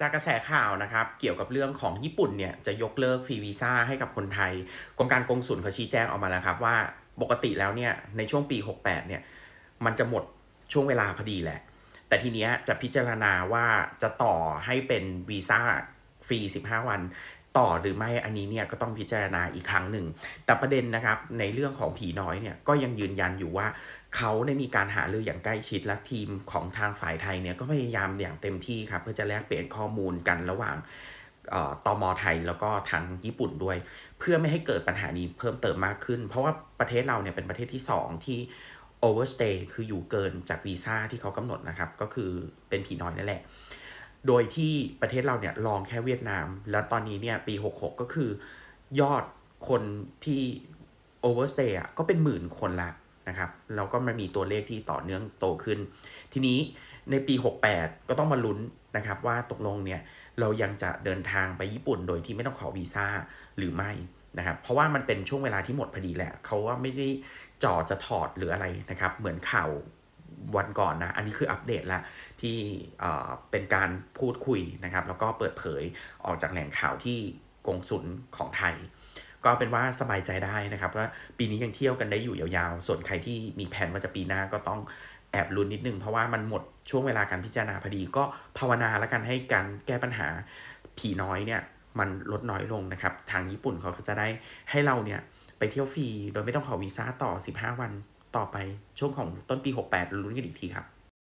จากกระแสข่าวนะครับ เกี่ยวกับเรื่องของญี่ปุ่นเนี่ยจะยกเลิกฟรีวีซ่าให้กับคนไทยกรมการกงสุลเขาชี้แจงออกมาแล้วครับว่าปกติแล้วเนี่ยในช่วงปี 68 เนี่ยมันจะหมดช่วงเวลาพอดีแหละ แต่ทีเนี้ยจะพิจารณาว่าจะต่อให้เป็นวีซ่าฟรี 15 วัน ต่อหรือไม่อันนี้เนี่ยก็ต้องพิจารณาอีกครั้งหนึ่ง แต่ประเด็นนะครับในเรื่องของผีน้อยเนี่ยก็ยังยืนยันอยู่ว่าเขาได้มีการหารืออย่างใกล้ชิดและทีมของทางฝ่ายไทยเนี่ยก็พยายามอย่างเต็มที่ครับเพื่อจะแลกเปลี่ยนข้อมูลกันระหว่างเอ่อตมไทยแล้วก็ทางญี่ปุ่นด้วย เพื่อไม่ให้เกิดปัญหานี้เพิ่มเติมมากขึ้น เพราะว่าประเทศเราเนี่ยเป็นประเทศที่ 2 ที่ overstay คืออยู่เกินจากวีซ่าที่เขากำหนดนะครับ ก็คือเป็นผีน้อยนั่นแหละ โดยที่ประเทศเราเนี่ยลองแค่เวียดนาม แล้วตอนนี้เนี่ยปี 66 ก็คือยอดคนที่ overstay อะก็เป็นหมื่นคนละนะครับแล้วก็มันมีตัวเลขที่ต่อเนื่องโตขึ้น ทีนี้ในปี 68 ก็ต้องมาลุ้นนะครับว่าตกลงเนี่ยเรายังจะเดินทางไปญี่ปุ่นโดยที่ไม่ต้องขอวีซ่าหรือไม่นะครับเพราะว่ามันเป็นช่วงเวลาที่หมดพอดีแหละเขาว่าไม่ได้จ่อจะถอดหรืออะไรนะครับเหมือนข่าว วันก่อนนะ อันนี้คืออัปเดตละที่เอ่อเป็นการพูดคุยนะครับ แล้วก็เปิดเผยออกจากแหล่งข่าวที่กงสุลของไทย ก็เป็นว่าสบายใจได้นะครับว่าปีนี้ยังเที่ยวกันได้อยู่ยาวๆ ส่วนใครที่มีแผนว่าจะปีหน้าก็ต้องแอบลุ้นนิดนึง เพราะว่ามันหมดช่วงเวลาการพิจารณาพอดีก็ภาวนาแล้วกันให้การแก้ปัญหาผีน้อยเนี่ยมันลดน้อยลงนะครับ ทางญี่ปุ่นเขาก็จะได้ให้เราเนี่ยไปเที่ยวฟรีโดยไม่ต้องขอวีซ่าต่อ 15 วัน ต่อไปช่วงของต้นปี 68ลุ้นกันอีกทีครับ